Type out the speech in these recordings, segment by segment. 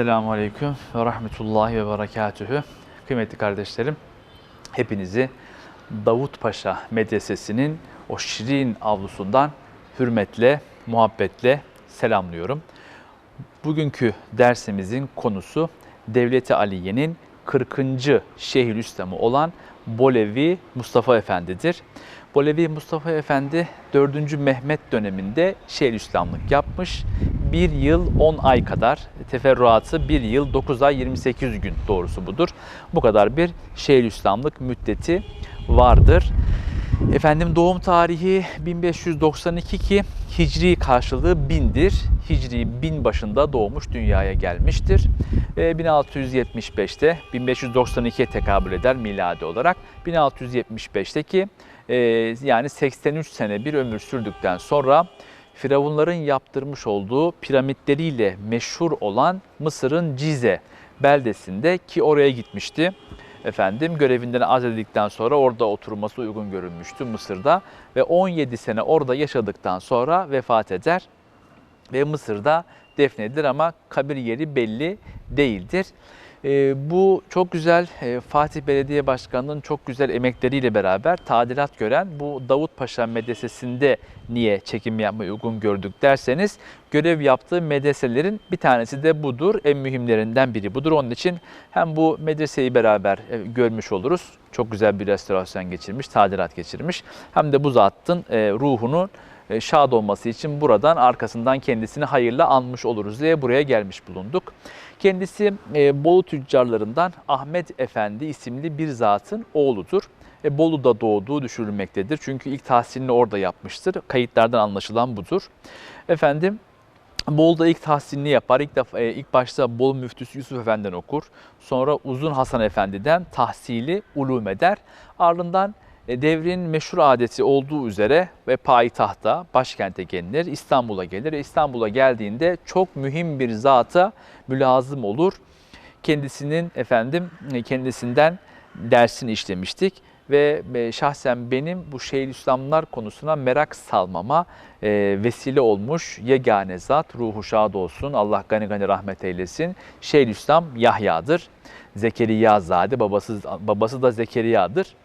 Esselamu Aleyküm ve Rahmetullahi ve Berekatühü. Kıymetli kardeşlerim, hepinizi Davut Paşa Medresesi'nin o şirin avlusundan hürmetle, muhabbetle selamlıyorum. Bugünkü dersimizin konusu Devleti Aliye'nin 40. Şeyhülislam'ı olan Bolevi Mustafa Efendi'dir. Bolevi Mustafa Efendi 4. Mehmet döneminde Şeyhülislamlık yapmış. 1 yıl 10 ay kadar teferruatı 1 yıl 9 ay 28 gün doğrusu budur. Bu kadar bir Şeyhülislamlık müddeti vardır. Efendim doğum tarihi 1592 ki Hicri karşılığı 1000'dir. Hicri 1000 başında doğmuş dünyaya gelmiştir. Ve 1675'te 1592'ye tekabül eder miladi olarak. 1675'teki e, yani 83 sene bir ömür sürdükten sonra Firavunların yaptırmış olduğu piramitleriyle meşhur olan Mısır'ın Cize beldesinde ki oraya gitmişti. Efendim görevinden azledildikten sonra orada oturması uygun görülmüştü Mısır'da ve 17 sene orada yaşadıktan sonra vefat eder ve Mısır'da defnedilir ama kabir yeri belli değildir. E, bu çok güzel e, Fatih Belediye Başkanı'nın çok güzel emekleriyle beraber tadilat gören bu Davut Paşa Medresesi'nde niye çekim yapmayı uygun gördük derseniz görev yaptığı medreselerin bir tanesi de budur. En mühimlerinden biri budur. Onun için hem bu medreseyi beraber e, görmüş oluruz. Çok güzel bir restorasyon geçirmiş, tadilat geçirmiş. Hem de bu zatın e, ruhunu şad olması için buradan arkasından kendisini hayırla anmış oluruz diye buraya gelmiş bulunduk. Kendisi e, Bolu tüccarlarından Ahmet Efendi isimli bir zatın oğludur. E, Bolu'da doğduğu düşünülmektedir. Çünkü ilk tahsilini orada yapmıştır. Kayıtlardan anlaşılan budur. Efendim Bolu'da ilk tahsilini yapar. İlk, defa, e, ilk başta Bolu müftüsü Yusuf Efendi'den okur. Sonra Uzun Hasan Efendi'den tahsili ulum eder. Ardından e, devrin meşhur adeti olduğu üzere ve payitahta, başkente gelinir, İstanbul'a gelir. İstanbul'a geldiğinde çok mühim bir zata mülazım olur. Kendisinin efendim e, kendisinden dersini işlemiştik ve e, şahsen benim bu Şeyhülislamlar konusuna merak salmama vesile olmuş yegane zat ruhu şad olsun Allah gani gani rahmet eylesin Şeyhülislam Yahya'dır. Zekeriya zade babası babası da Zekeriya'dır.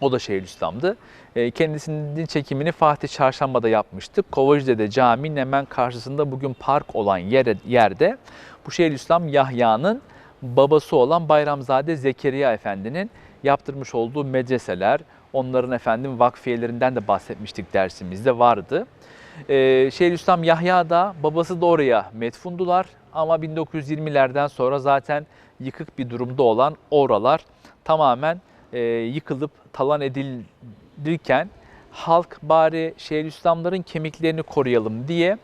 O da Şeyhülislam'dı. E, kendisinin çekimini Fatih Çarşamba'da yapmıştık. Kovacıde'de caminin hemen karşısında bugün park olan yere, yerde bu Şeyhülislam Yahya'nın babası olan Bayramzade Zekeriya Efendi'nin yaptırmış olduğu medreseler, onların efendim vakfiyelerinden de bahsetmiştik dersimizde vardı. Ee, Şeyhülislam Yahya da babası da oraya metfundular ama 1920'lerden sonra zaten yıkık bir durumda olan oralar tamamen e, yıkılıp talan edilirken halk bari Şeyhülislamların kemiklerini koruyalım diye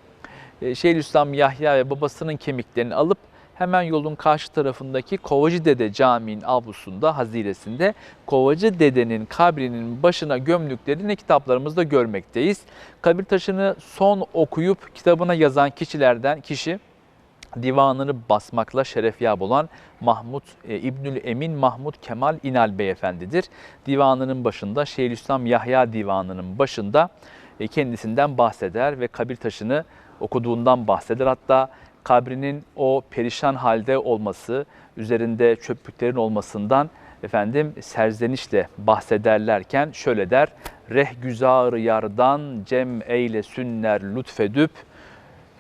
e, Şeyhülislam Yahya ve babasının kemiklerini alıp hemen yolun karşı tarafındaki Kovacı Dede Camii'nin avlusunda, haziresinde Kovacı Dede'nin kabrinin başına gömdüklerini kitaplarımızda görmekteyiz. Kabir taşını son okuyup kitabına yazan kişilerden kişi divanını basmakla şerefyab olan Mahmud e, İbnül Emin Mahmud Kemal İnal Beyefendidir. Divanının başında Şeyhülislam Yahya Divanı'nın başında e, kendisinden bahseder ve kabir taşını okuduğundan bahseder. Hatta kabrinin o perişan halde olması, üzerinde çöplüklerin olmasından efendim serzenişle bahsederlerken şöyle der. Reh güzar yardan cem eyle sünner lütfedüp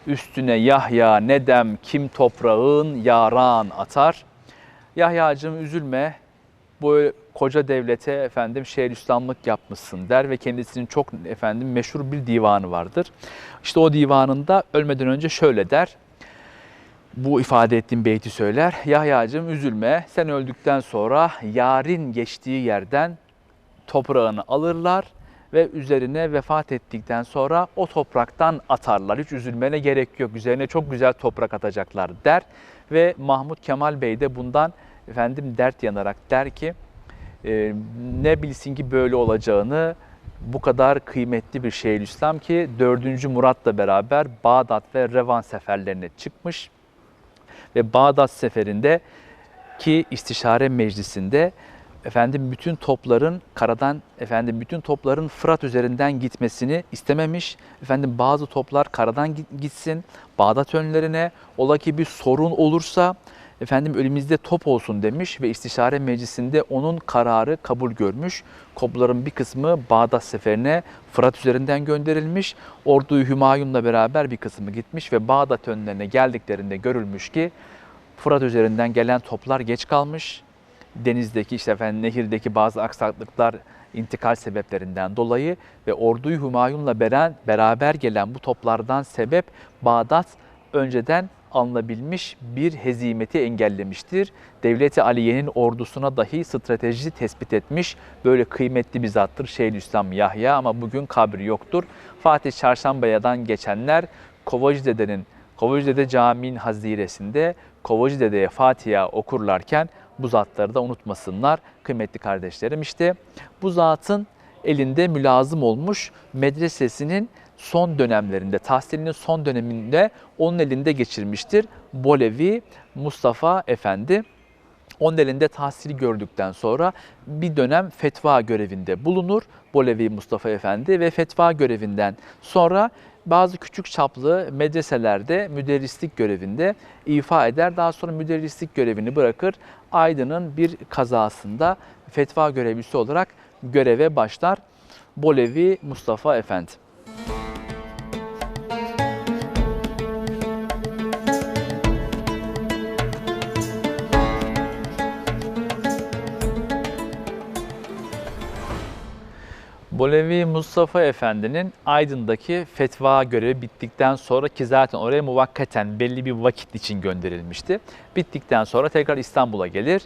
üstüne Yahya nedem kim toprağın yaran atar. Yahya'cığım üzülme bu koca devlete efendim Şeyhülislamlık yapmışsın der ve kendisinin çok efendim meşhur bir divanı vardır. İşte o divanında ölmeden önce şöyle der. Bu ifade ettiğim beyti söyler. Yahya'cığım üzülme sen öldükten sonra yarın geçtiği yerden toprağını alırlar ve üzerine vefat ettikten sonra o topraktan atarlar. Hiç üzülmene gerek yok. Üzerine çok güzel toprak atacaklar der. Ve Mahmut Kemal Bey de bundan efendim dert yanarak der ki e, ne bilsin ki böyle olacağını bu kadar kıymetli bir Şeyhülislam ki 4. Murat'la beraber Bağdat ve Revan seferlerine çıkmış ve Bağdat seferinde ki istişare meclisinde efendim bütün topların karadan efendim bütün topların Fırat üzerinden gitmesini istememiş. Efendim bazı toplar karadan git- gitsin Bağdat önlerine. Ola ki bir sorun olursa efendim elimizde top olsun demiş ve istişare meclisinde onun kararı kabul görmüş. Topların bir kısmı Bağdat seferine Fırat üzerinden gönderilmiş. Orduyu Hümayun'la beraber bir kısmı gitmiş ve Bağdat önlerine geldiklerinde görülmüş ki Fırat üzerinden gelen toplar geç kalmış. Denizdeki işte efendim nehirdeki bazı aksaklıklar intikal sebeplerinden dolayı ve orduyu Hümayun'la beraber gelen bu toplardan sebep Bağdat önceden alınabilmiş bir hezimeti engellemiştir. Devleti Aliye'nin ordusuna dahi strateji tespit etmiş. Böyle kıymetli bir zattır Şeyhülislam Yahya ama bugün kabri yoktur. Fatih Çarşambaya'dan geçenler Kovacıdede'nin Kovacıdede Camii'nin haziresinde Kovacıdede'ye Fatiha okurlarken bu zatları da unutmasınlar kıymetli kardeşlerim. İşte bu zatın elinde mülazım olmuş medresesinin son dönemlerinde, tahsilinin son döneminde onun elinde geçirmiştir. Bolevi Mustafa Efendi onun elinde tahsili gördükten sonra bir dönem fetva görevinde bulunur Bolevi Mustafa Efendi ve fetva görevinden sonra bazı küçük çaplı medreselerde müderrislik görevinde ifa eder. Daha sonra müderrislik görevini bırakır. Aydın'ın bir kazasında fetva görevlisi olarak göreve başlar. Bolevi Mustafa Efendi. Bolevi Mustafa Efendi'nin Aydın'daki fetva görevi bittikten sonra ki zaten oraya muvakkaten belli bir vakit için gönderilmişti. Bittikten sonra tekrar İstanbul'a gelir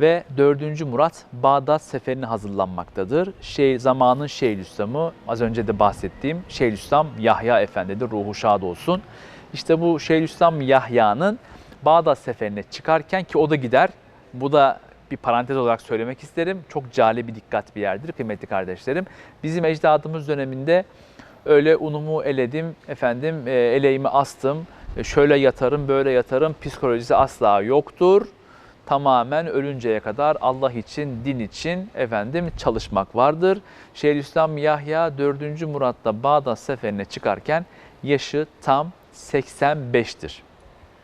ve 4. Murat Bağdat seferine hazırlanmaktadır. Şey, zamanın Şeyhülislam'ı az önce de bahsettiğim Şeyhülislam Yahya Efendi'dir. Ruhu şad olsun. İşte bu Şeyhülislam Yahya'nın Bağdat seferine çıkarken ki o da gider. Bu da bir parantez olarak söylemek isterim. Çok cali bir dikkat bir yerdir kıymetli kardeşlerim. Bizim ecdadımız döneminde öyle unumu eledim, efendim e, eleğimi astım, e, şöyle yatarım, böyle yatarım psikolojisi asla yoktur. Tamamen ölünceye kadar Allah için, din için efendim çalışmak vardır. Şeyhülislam Yahya 4. Murat'ta Bağdat seferine çıkarken yaşı tam 85'tir.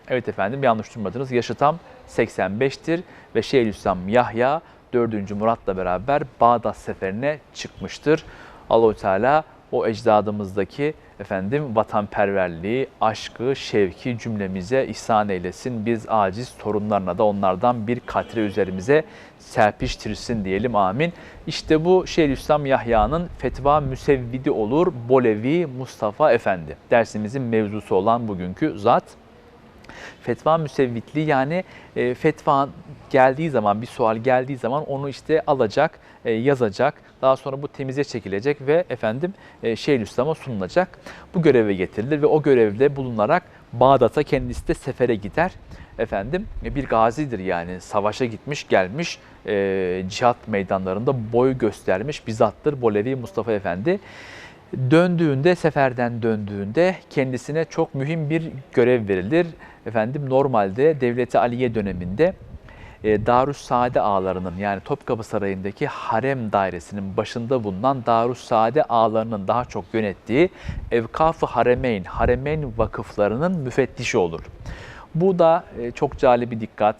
Evet efendim yanlış duymadınız. Yaşı tam 85'tir ve Şeyhülislam Yahya 4. Murat'la beraber Bağdat seferine çıkmıştır. Allahu Teala o ecdadımızdaki efendim vatanperverliği, aşkı, şevki cümlemize ihsan eylesin. Biz aciz torunlarına da onlardan bir katre üzerimize serpiştirsin diyelim amin. İşte bu Şeyhülislam Yahya'nın fetva müsevvidi olur Bolevi Mustafa Efendi. Dersimizin mevzusu olan bugünkü zat fetva müsevvitliği yani e, fetva geldiği zaman bir sual geldiği zaman onu işte alacak, e, yazacak. Daha sonra bu temize çekilecek ve efendim e, Şeyhülislam'a sunulacak. Bu göreve getirilir ve o görevde bulunarak Bağdat'a kendisi de sefere gider. Efendim e, bir gazidir yani savaşa gitmiş gelmiş e, cihat meydanlarında boy göstermiş bir zattır Bolevi Mustafa Efendi. Döndüğünde, seferden döndüğünde kendisine çok mühim bir görev verilir. Efendim normalde Devleti Aliye döneminde e, Darüssaade ağalarının yani Topkapı Sarayı'ndaki harem dairesinin başında bulunan Darüssaade ağalarının daha çok yönettiği Evkaf-ı Haremeyn, Haremeyn vakıflarının müfettişi olur. Bu da e, çok cali bir dikkat.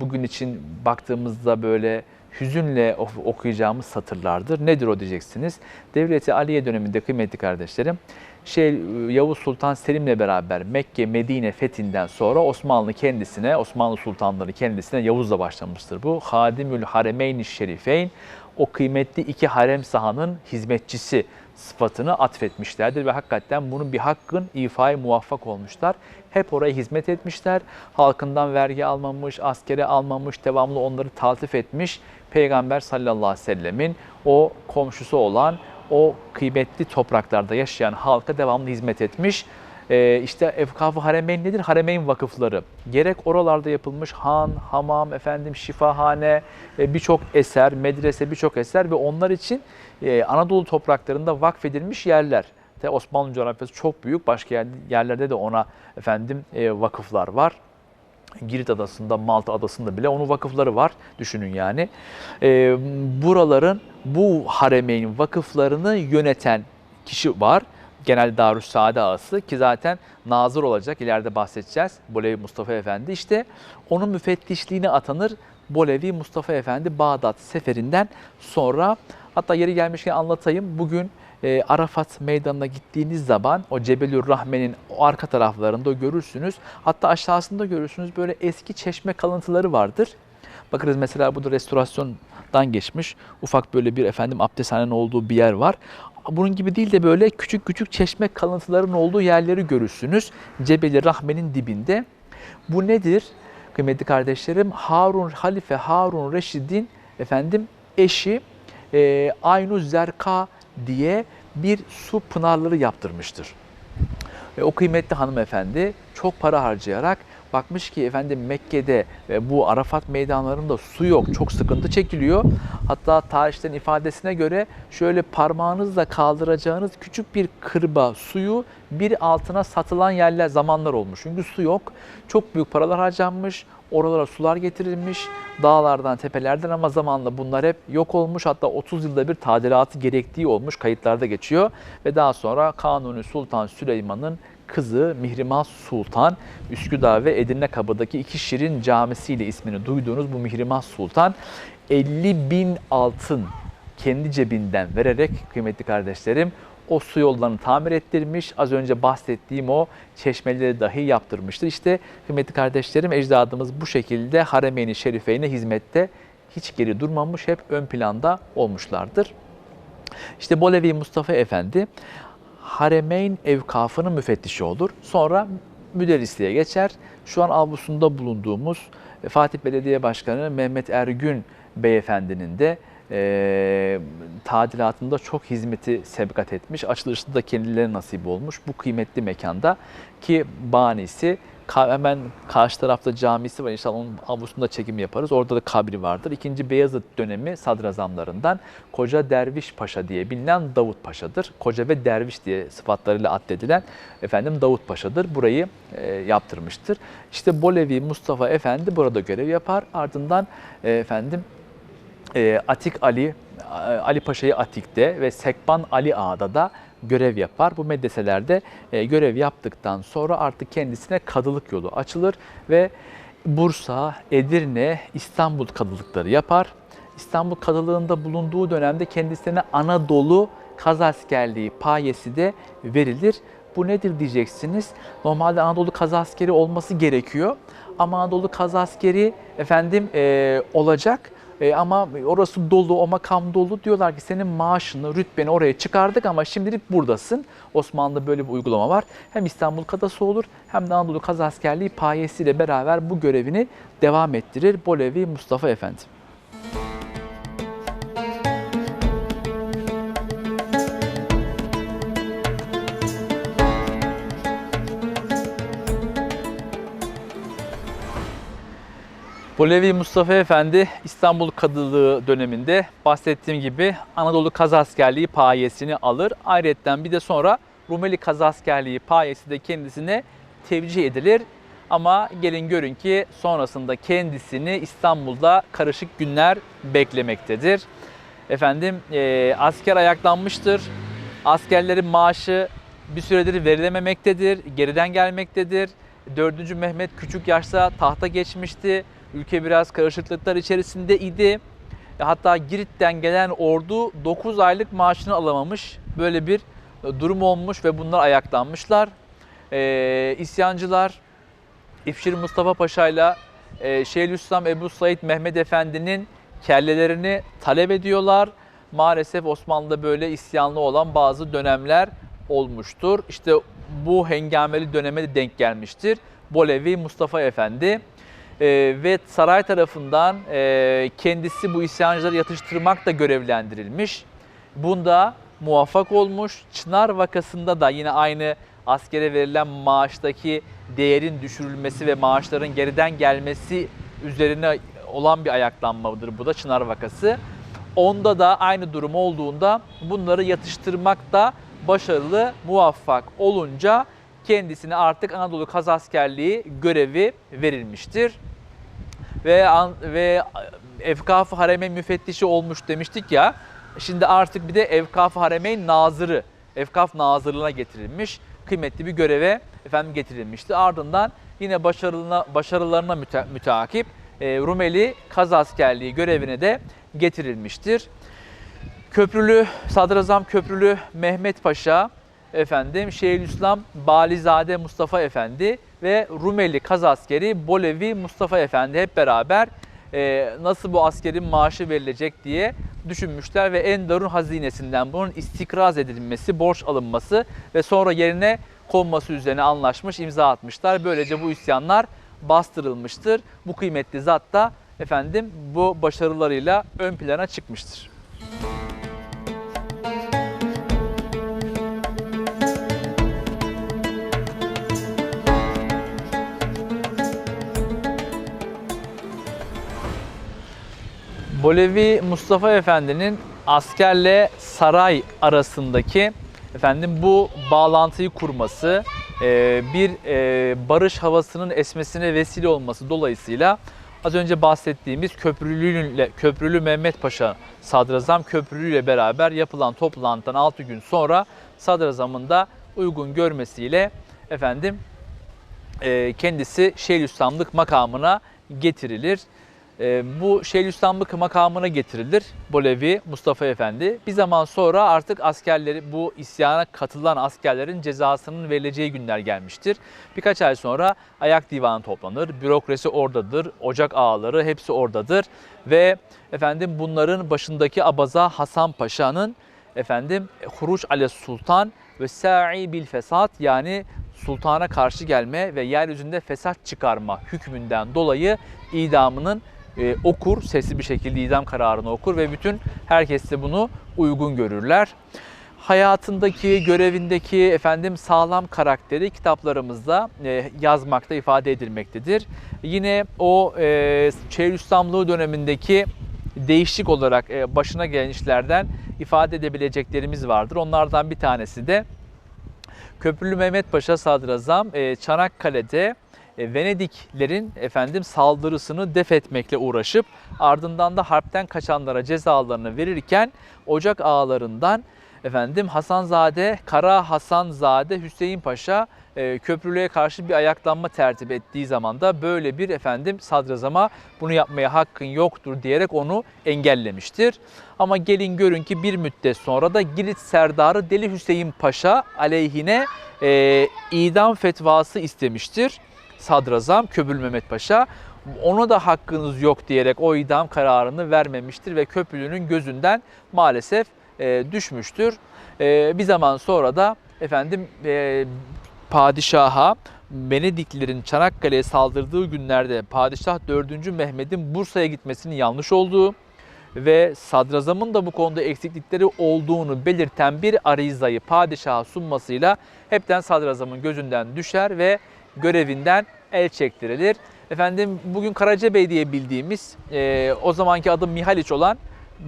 Bugün için baktığımızda böyle hüzünle ok- okuyacağımız satırlardır. Nedir o diyeceksiniz? Devleti Aliye döneminde kıymetli kardeşlerim, şey Yavuz Sultan Selim'le beraber Mekke, Medine fethinden sonra Osmanlı kendisine, Osmanlı sultanları kendisine Yavuz'la başlamıştır bu. Hadimül Haremeyn-i Şerifeyn, o kıymetli iki harem sahanın hizmetçisi sıfatını atfetmişlerdir ve hakikaten bunun bir hakkın ifai muvaffak olmuşlar. Hep oraya hizmet etmişler. Halkından vergi almamış, askere almamış, devamlı onları taltif etmiş. Peygamber sallallahu aleyhi ve sellemin o komşusu olan o kıymetli topraklarda yaşayan halka devamlı hizmet etmiş. Ee, işte Efkaf-ı Haremeyn nedir? Haremeyn vakıfları. Gerek oralarda yapılmış han, hamam, efendim şifahane, e, birçok eser, medrese birçok eser ve onlar için e, Anadolu topraklarında vakfedilmiş yerler. Osmanlı coğrafyası çok büyük. Başka yer- yerlerde de ona efendim e, vakıflar var. Girit Adası'nda, Malta Adası'nda bile onun vakıfları var. Düşünün yani. Ee, buraların bu haremeyn vakıflarını yöneten kişi var. Genel Darüssaade ağası ki zaten nazır olacak. ileride bahsedeceğiz. Bolevi Mustafa Efendi. İşte onun müfettişliğine atanır. Bolevi Mustafa Efendi Bağdat seferinden sonra hatta yeri gelmişken anlatayım. Bugün e, Arafat meydanına gittiğiniz zaman o Cebelür Rahme'nin o arka taraflarında görürsünüz. Hatta aşağısında görürsünüz böyle eski çeşme kalıntıları vardır. Bakınız mesela burada restorasyondan geçmiş. Ufak böyle bir efendim abdesthanenin olduğu bir yer var. Bunun gibi değil de böyle küçük küçük çeşme kalıntılarının olduğu yerleri görürsünüz. Cebeli Rahme'nin dibinde. Bu nedir? Kıymetli kardeşlerim Harun Halife Harun Reşid'in efendim eşi e, Aynu Zerka diye bir su pınarları yaptırmıştır. Ve o kıymetli hanımefendi çok para harcayarak bakmış ki efendim Mekke'de ve bu Arafat meydanlarında su yok. Çok sıkıntı çekiliyor. Hatta tarihçilerin ifadesine göre şöyle parmağınızla kaldıracağınız küçük bir kırba suyu bir altına satılan yerler zamanlar olmuş. Çünkü su yok. Çok büyük paralar harcanmış. Oralara sular getirilmiş. Dağlardan, tepelerden ama zamanla bunlar hep yok olmuş. Hatta 30 yılda bir tadilatı gerektiği olmuş. Kayıtlarda geçiyor. Ve daha sonra Kanuni Sultan Süleyman'ın kızı Mihrimah Sultan Üsküdar ve Edirne Kapı'daki iki şirin camisiyle ismini duyduğunuz bu Mihrimah Sultan 50 bin altın kendi cebinden vererek kıymetli kardeşlerim o su yollarını tamir ettirmiş. Az önce bahsettiğim o çeşmeleri dahi yaptırmıştır. İşte kıymetli kardeşlerim ecdadımız bu şekilde Haremeyn-i Şerifeyne hizmette hiç geri durmamış, hep ön planda olmuşlardır. İşte Bolevi Mustafa Efendi Haremeyn evkafının müfettişi olur. Sonra müderrisliğe geçer. Şu an avlusunda bulunduğumuz Fatih Belediye Başkanı Mehmet Ergün Beyefendinin de e, tadilatında çok hizmeti sebkat etmiş. Açılışında da kendilerine nasip olmuş bu kıymetli mekanda ki banisi hemen karşı tarafta camisi var. İnşallah onun avlusunda çekim yaparız. Orada da kabri vardır. İkinci Beyazıt dönemi sadrazamlarından Koca Derviş Paşa diye bilinen Davut Paşa'dır. Koca ve Derviş diye sıfatlarıyla addedilen efendim Davut Paşa'dır. Burayı e, yaptırmıştır. İşte Bolevi Mustafa Efendi burada görev yapar. Ardından e, efendim Atik Ali, Ali Paşa'yı Atik'te ve Sekban Ali Ağa'da da görev yapar. Bu medreselerde e, görev yaptıktan sonra artık kendisine kadılık yolu açılır ve Bursa, Edirne, İstanbul kadılıkları yapar. İstanbul kadılığında bulunduğu dönemde kendisine Anadolu kaz askerliği payesi de verilir. Bu nedir diyeceksiniz. Normalde Anadolu kaz askeri olması gerekiyor. Ama Anadolu kaz askeri efendim e, olacak. E, ama orası dolu, o makam dolu. Diyorlar ki senin maaşını, rütbeni oraya çıkardık ama şimdilik buradasın. Osmanlı'da böyle bir uygulama var. Hem İstanbul Kadası olur hem de Anadolu Kaz Askerliği payesiyle beraber bu görevini devam ettirir Bolevi Mustafa Efendi. Bolevi Mustafa Efendi İstanbul Kadılığı döneminde bahsettiğim gibi Anadolu Kaz Askerliği payesini alır. Ayrıca bir de sonra Rumeli Kaz Askerliği payesi de kendisine tevcih edilir. Ama gelin görün ki sonrasında kendisini İstanbul'da karışık günler beklemektedir. Efendim e, asker ayaklanmıştır. Askerlerin maaşı bir süredir verilememektedir, geriden gelmektedir. 4. Mehmet küçük yaşta tahta geçmişti. Ülke biraz karışıklıklar içerisinde idi. E, Hatta Girit'ten gelen ordu 9 aylık maaşını alamamış. Böyle bir e, durum olmuş ve bunlar ayaklanmışlar. Ee, isyancılar İfşir Mustafa Paşa ile Şeyhülislam Ebu Said Mehmet Efendi'nin kellelerini talep ediyorlar. Maalesef Osmanlı'da böyle isyanlı olan bazı dönemler olmuştur. İşte bu hengameli döneme de denk gelmiştir. Bolevi Mustafa Efendi e, ve saray tarafından e, kendisi bu isyancıları yatıştırmakla görevlendirilmiş. Bunda muvaffak olmuş. Çınar vakasında da yine aynı askere verilen maaştaki değerin düşürülmesi ve maaşların geriden gelmesi üzerine olan bir ayaklanmadır bu da Çınar vakası. Onda da aynı durum olduğunda bunları yatıştırmakta başarılı, muvaffak olunca kendisine artık Anadolu Kaz Askerliği görevi verilmiştir. Ve ve Evkaf-ı Haremeyn müfettişi olmuş demiştik ya. Şimdi artık bir de Evkaf-ı Haremeyn nazırı, Evkaf nazırlığına getirilmiş. Kıymetli bir göreve efendim getirilmişti. Ardından yine başarılarına, başarılarına müte, müteakip e, Rumeli Kaz Askerliği görevine de getirilmiştir. Köprülü, Sadrazam Köprülü Mehmet Paşa efendim Şeyhülislam Balizade Mustafa Efendi ve Rumeli Kaz Askeri Bolevi Mustafa Efendi hep beraber e, nasıl bu askerin maaşı verilecek diye düşünmüşler ve Endar'ın hazinesinden bunun istikraz edilmesi, borç alınması ve sonra yerine konması üzerine anlaşmış, imza atmışlar. Böylece bu isyanlar bastırılmıştır. Bu kıymetli zat da efendim bu başarılarıyla ön plana çıkmıştır. Bolevi Mustafa Efendi'nin askerle saray arasındaki efendim bu bağlantıyı kurması, e, bir e, barış havasının esmesine vesile olması dolayısıyla az önce bahsettiğimiz Köprülü, Köprülü Mehmet Paşa Sadrazam Köprülü ile beraber yapılan toplantıdan 6 gün sonra Sadrazam'ın da uygun görmesiyle efendim e, kendisi Şeyhülislamlık makamına getirilir. E, bu Şeyhülislamlık makamına getirilir Bolevi Mustafa Efendi. Bir zaman sonra artık askerleri bu isyana katılan askerlerin cezasının verileceği günler gelmiştir. Birkaç ay sonra ayak divanı toplanır. Bürokrasi oradadır. Ocak ağaları hepsi oradadır ve efendim bunların başındaki abaza Hasan Paşa'nın efendim Huruç Ale Sultan ve Sa'i bil fesat yani sultana karşı gelme ve yeryüzünde fesat çıkarma hükmünden dolayı idamının e, okur, sesli bir şekilde idam kararını okur ve bütün herkes de bunu uygun görürler. Hayatındaki, görevindeki efendim sağlam karakteri kitaplarımızda e, yazmakta, ifade edilmektedir. Yine o e, Şeyhülislamlığı dönemindeki değişik olarak e, başına gelen işlerden ifade edebileceklerimiz vardır. Onlardan bir tanesi de Köprülü Mehmet Paşa Sadrazam e, Çanakkale'de Venediklerin efendim saldırısını def etmekle uğraşıp ardından da harpten kaçanlara cezalarını verirken Ocak ağalarından efendim Hasanzade, Kara Hasanzade Hüseyin Paşa e, köprülüğe karşı bir ayaklanma tertip ettiği zaman da böyle bir efendim sadrazama bunu yapmaya hakkın yoktur diyerek onu engellemiştir. Ama gelin görün ki bir müddet sonra da Girit Serdarı Deli Hüseyin Paşa aleyhine e, idam fetvası istemiştir sadrazam Köprülü Mehmet Paşa. Ona da hakkınız yok diyerek o idam kararını vermemiştir ve Köprülü'nün gözünden maalesef e, düşmüştür. E, bir zaman sonra da efendim e, padişaha Venediklilerin Çanakkale'ye saldırdığı günlerde Padişah 4. Mehmet'in Bursa'ya gitmesinin yanlış olduğu ve sadrazamın da bu konuda eksiklikleri olduğunu belirten bir arizayı padişaha sunmasıyla hepten sadrazamın gözünden düşer ve görevinden el çektirilir. Efendim bugün Karacabey diye bildiğimiz e, o zamanki adı Mihaliç olan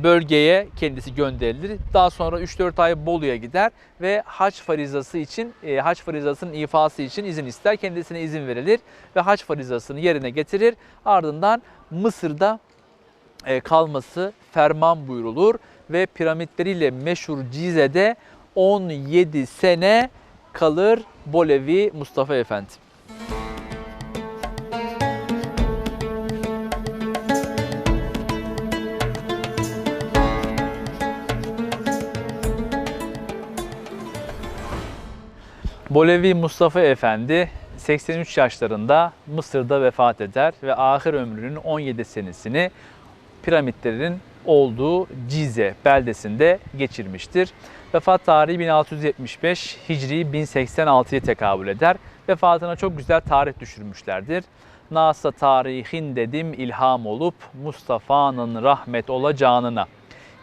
bölgeye kendisi gönderilir. Daha sonra 3-4 ay Bolu'ya gider ve haç farizası için, e, haç farizasının ifası için izin ister. Kendisine izin verilir ve haç farizasını yerine getirir. Ardından Mısır'da e, kalması ferman buyrulur ve piramitleriyle meşhur Cize'de 17 sene kalır Bolevi Mustafa Efendi. Bolevi Mustafa Efendi 83 yaşlarında Mısır'da vefat eder ve ahir ömrünün 17 senesini piramitlerin olduğu Cize beldesinde geçirmiştir. Vefat tarihi 1675, Hicri 1086'ya tekabül eder. Vefatına çok güzel tarih düşürmüşlerdir. Nasa tarihin dedim ilham olup Mustafa'nın rahmet olacağına.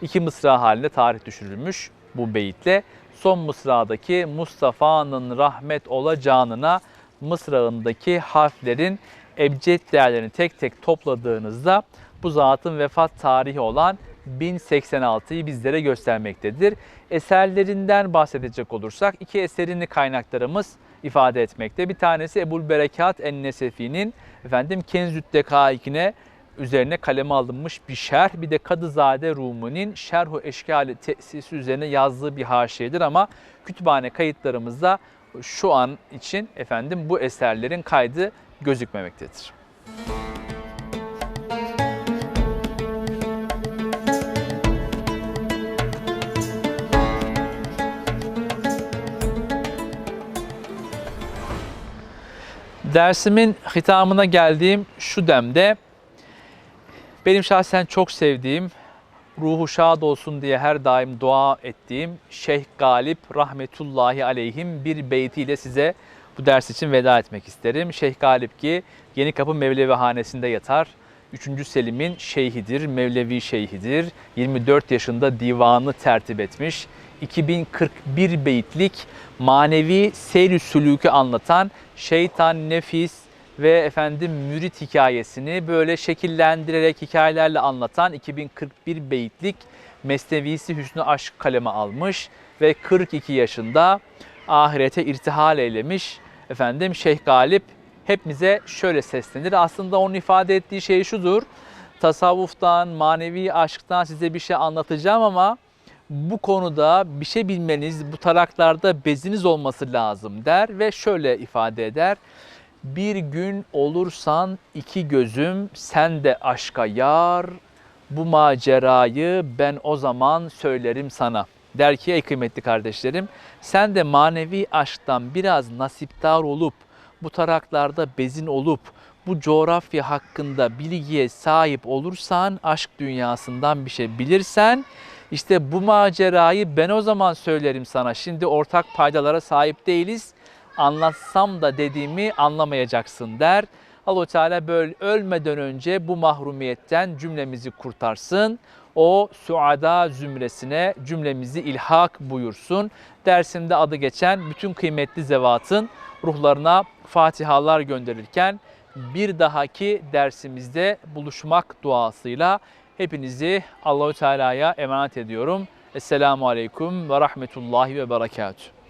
İki mısra halinde tarih düşürülmüş bu beyitle. Son mısradaki Mustafa'nın rahmet olacağına mısrağındaki harflerin ebced değerlerini tek tek topladığınızda bu zatın vefat tarihi olan 1086'yı bizlere göstermektedir. Eserlerinden bahsedecek olursak iki eserini kaynaklarımız ifade etmekte. Bir tanesi Ebul Berekat En-Nesefi'nin efendim Kenzüt Dekaikine üzerine kaleme alınmış bir şerh. Bir de Kadızade Rumi'nin Şerhu Eşkali Tesisi üzerine yazdığı bir haşiyedir ama kütüphane kayıtlarımızda şu an için efendim bu eserlerin kaydı gözükmemektedir. Dersimin hitamına geldiğim şu demde benim şahsen çok sevdiğim, ruhu şad olsun diye her daim dua ettiğim Şeyh Galip rahmetullahi aleyhim bir beytiyle size bu ders için veda etmek isterim. Şeyh Galip ki Yeni Kapı Mevlevi Hanesi'nde yatar. 3. Selim'in şeyhidir, Mevlevi şeyhidir. 24 yaşında divanı tertip etmiş. 2041 beyitlik manevi seyr sülükü anlatan şeytan, nefis ve efendim mürit hikayesini böyle şekillendirerek hikayelerle anlatan 2041 beyitlik Mesnevisi Hüsnü Aşk kaleme almış ve 42 yaşında ahirete irtihal eylemiş. Efendim Şeyh Galip hepimize şöyle seslenir. Aslında onun ifade ettiği şey şudur. Tasavvuftan, manevi aşktan size bir şey anlatacağım ama bu konuda bir şey bilmeniz, bu taraklarda beziniz olması lazım der ve şöyle ifade eder. Bir gün olursan iki gözüm sen de aşka yar, bu macerayı ben o zaman söylerim sana. Der ki ey kıymetli kardeşlerim sen de manevi aşktan biraz nasiptar olup bu taraklarda bezin olup bu coğrafya hakkında bilgiye sahip olursan, aşk dünyasından bir şey bilirsen işte bu macerayı ben o zaman söylerim sana. Şimdi ortak paydalara sahip değiliz. Anlatsam da dediğimi anlamayacaksın der. Allah Teala böyle ölmeden önce bu mahrumiyetten cümlemizi kurtarsın. O suada zümresine cümlemizi ilhak buyursun. Dersimde adı geçen bütün kıymetli zevatın ruhlarına fatihalar gönderirken bir dahaki dersimizde buluşmak duasıyla hepinizi Allahü Teala'ya emanet ediyorum. Esselamu Aleyküm ve Rahmetullahi ve Berekatuhu.